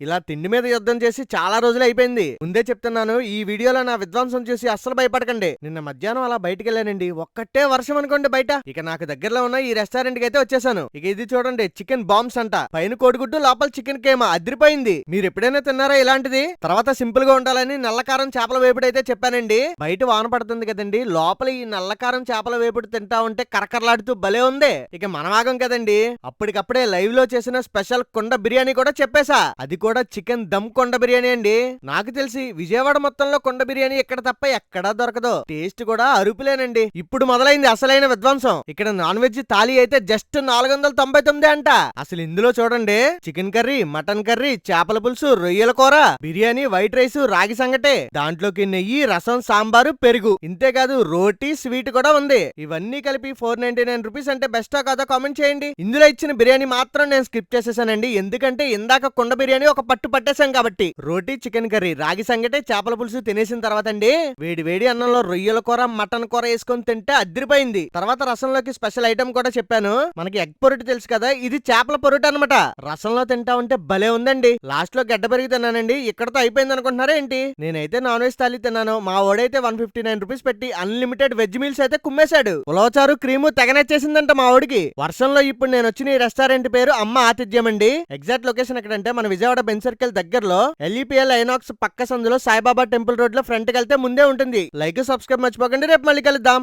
ఇలా తిండి మీద యుద్ధం చేసి చాలా రోజులు అయిపోయింది. ముందే చెప్తున్నాను ఈ వీడియోలో నా విధ్వంసం చూసి అస్సలు భయపడకండి. నిన్న మధ్యాహ్నం అలా బయటికి వెళ్ళానండి. ఒక్కటే వర్షం అనుకోండి బయట. ఇక నాకు దగ్గరలో ఉన్న ఈ రెస్టారెంట్కి అయితే వచ్చేసాను. ఇక ఇది చూడండి చికెన్ బాంబ్స్ అంట. పైన కోడిగుడ్డు లోపల చికెన్ కేమ. అదిరిపోయింది. మీరు ఎప్పుడైనా తిన్నారా ఇలాంటిది? తర్వాత సింపుల్గా ఉండాలని నల్లకారం చేపల వేపుడు అయితే చెప్పానండి. బయట వాన పడుతుంది కదండి. లోపల ఈ నల్లకారం చేపల వేపుడు తింటా ఉంటే కరకరలాడుతూ భలే ఉంది. ఇక మనమాగం కదండి. అప్పటికప్పుడే లైవ్లో చేసిన స్పెషల్ కుండ బిర్యానీ కూడా చెప్పేశా. అది కూడా చికెన్ దమ్ కొండ బిర్యానీ అండి. నాకు తెలిసి విజయవాడ మొత్తంలో కొండ బిర్యానీ ఇక్కడ తప్ప ఎక్కడా దొరకదు. టేస్ట్ కూడా అరుపులేనండి. ఇప్పుడు మొదలైంది అసలైన విధ్వంసం. ఇక్కడ నాన్ వెజ్ థాలీ అయితే జస్ట్ నాలుగు వందల తొంభై తొమ్మిది అంట. అసలు ఇందులో చూడండి. చికెన్ కర్రీ మటన్ కర్రీ చేపల పులుసు రొయ్యల కూర బిర్యానీ వైట్ రైస్ రాగి సంగటే. దాంట్లోకి నెయ్యి రసం సాంబారు పెరుగు. ఇంతేకాదు రోటీ స్వీట్ కూడా ఉంది. ఇవన్నీ కలిపి ఫోర్ నైన్టీ నైన్ రూపీస్ అంటే బెస్టా కాదో కామెంట్ చేయండి. ఇందులో ఇచ్చిన బిర్యానీ మాత్రం నేను స్కిప్ చేసేసానండి. ఎందుకంటే ఇందాక కుండ బిర్యానీ ఒక పట్టు పట్టేశాం కాబట్టి. రోటీ చికెన్ కర్రీ రాగి సంగటే చేపల పులుసు తినేసిన తర్వాత అండి వేడి వేడి అన్నంలో రొయ్యల కూర మటన్ కూర వేసుకొని తింటే అదిరిపోయింది. తర్వాత రసంలోకి స్పెషల్ ఐటమ్ కూడా చెప్పాను. మనకి ఎగ్ పొరుటు తెలుసు కదా ఇది చేపల పొరుటు అనమాట రసంలో తింటా ఉంటే భలే ఉందండి. లాస్ట్లో గడ్డ పెరిగి తిన్నానండి. ఇక్కడతో అయిపోయింది అనుకుంటున్నారా ఏంటి? నేనైతే నాన్ వెజ్ థాలీ తిన్నాను. మా ఓడైతే వన్ ఫిఫ్టీ నైన్ రూపీస్ పెట్టి అన్లిమిటెడ్ వెజ్ మీల్స్ అయితే కుమ్మేశాడు. ఉలవచారు క్రీము తెగనచ్చేసిందంట మా ఓడికి వర్షంలో ఇప్పుడు నేను వచ్చిన ఈ రెస్టారెంట్ పేరు అమ్మ ఆతిథ్యం అండి ఎగ్జాక్ట్ లొకేషన్ ఎక్కడంటే మన విజయవాడ బెన్ సర్కిల్ దగ్గరలో ఎల్ఈపిఎల్ ఐనాక్స్ పక్క సందులో సాయిబాబా టెంపుల్ రోడ్లో ఫ్రంట్కి వెళ్తే ముందే ఉంటుంది. లైక్ సబ్స్క్రైబ్ మర్చిపోకండి. రేపు మళ్ళీ కలుద్దాం.